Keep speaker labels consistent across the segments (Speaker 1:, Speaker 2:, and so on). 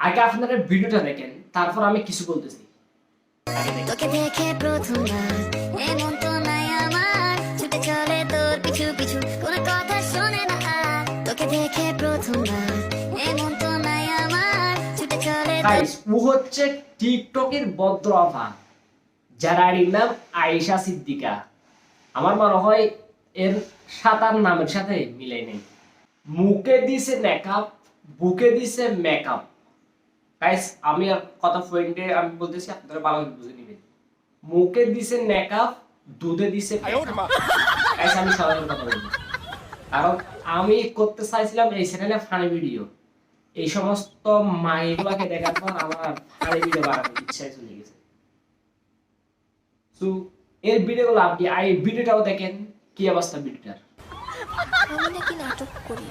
Speaker 1: আগে আপনারা ভিডিওটা দেখেন তারপর আমি কিছু বলতেছি।
Speaker 2: তোকে দেখে প্রথমবার এমন তো নাই আমার। ছুটে চলে তোর পিছু পিছু কোনো কথা শোনে না আর। তোকে দেখে প্রথমবার এমন তো নাই আমার। ছুটে চলে
Speaker 1: গাইস ও হচ্ছে টিকটকের ভদ্র আভা যার আইডির নাম আয়েশা সিদ্দিকা। আমার মনে হয় এর সাতার নামের সাথে মিলাই নেই। মুখে দিছে মেকআপ বুকে দিছে মেকআপ গাইস আমি কথা পয়েন্টে আমি বলতেছি আপনারা ভালো বুঝে নেবেন। মুখে দিছে মেকআপ দুধে দিছে গাইস আমি সাধারণ কথা বলব। কারণ আমি করতে চাইছিলাম এই চ্যানেলে ফানি ভিডিও এই সমস্ত মাইগুলাকে দেখার পর আমার ফানি ভিডিও বানানোর ইচ্ছায় চলে গেছে। তো এর ভিডিওগুলো আপনি এই ভিডিওটাও দেখেন কি অবস্থা ভিডিওটার
Speaker 3: আমি নাকি নাটক করি?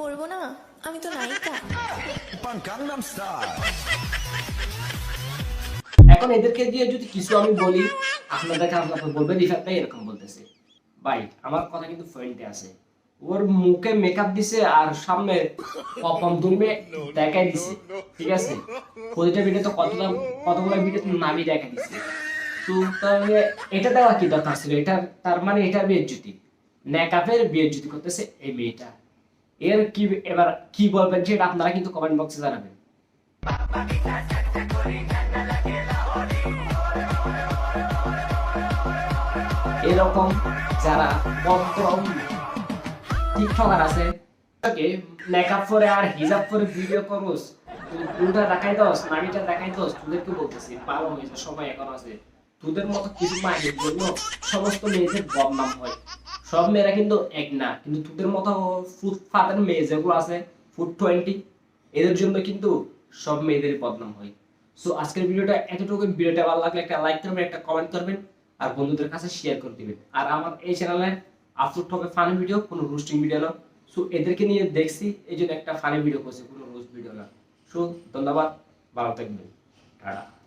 Speaker 3: করব না? আমি তো নায়িকা।
Speaker 1: এখন এদেরকে দিয়ে যদি কিছু আমি বলি আপনাদেরকে আপনাকে বলবে রিফাতটাই এরকম বলতেছে। ভাই আমার কথা কিন্তু পয়েন্টে আছে। ওর মুখে মেকআপ দিছে আর সামনে পপম দেখাই দিছে ঠিক আছে? প্রতিটা ভিডিও তো কতটা কতগুলো ভিডিও তো নামই দেখা দিছে। তো তাহলে এটা দেওয়া কি দরকার ছিল? এটা তার মানে এটা বিয়ের জ্যোতি। মেকআপের বিয়ের জ্যোতি করতেছে এই মেয়েটা। এর কি, এবার কি বলবেন সেটা আপনারা কিন্তু কমেন্ট বক্সে জানাবেন। এরকম যারা পদ্রম টিকটকার আছে, ওকে মেকআপ করে আর হিজাব করে ভিডিও করোস তুই উল্টা দেখাই দোস, নামিটা দেখাই দোস তোদেরকে বলতেছি? ভালো হয়েছে, সবাই এখন আছে। তোদের মতো কিছু মায়ের জন্য সমস্ত মেয়েদের বদনাম হয়। সব মেয়েরা কিন্তু এক না, কিন্তু তোদের মতো ফুটপাতের মেয়ে যেগুলো আছে, ফুট টোয়েন্টি এদের জন্য কিন্তু সব মেয়েদের বদনাম হয়। সো আজকের ভিডিওটা এতটুকু ভিডিওটা ভালো লাগলে একটা লাইক করবেন, একটা কমেন্ট করবেন, আর বন্ধুদের কাছে শেয়ার করে দিবেন। আর আমার এই চ্যানেলে আপলোড হবে ফানি ভিডিও কোনো রোস্টিং ভিডিও না। সো এদেরকে নিয়ে দেখছি, এই জন্য একটা ফানি ভিডিও করছি, কোনো রোস্ট ভিডিও না। সো ধন্যবাদ, ভালো থাকবেন। টাটা।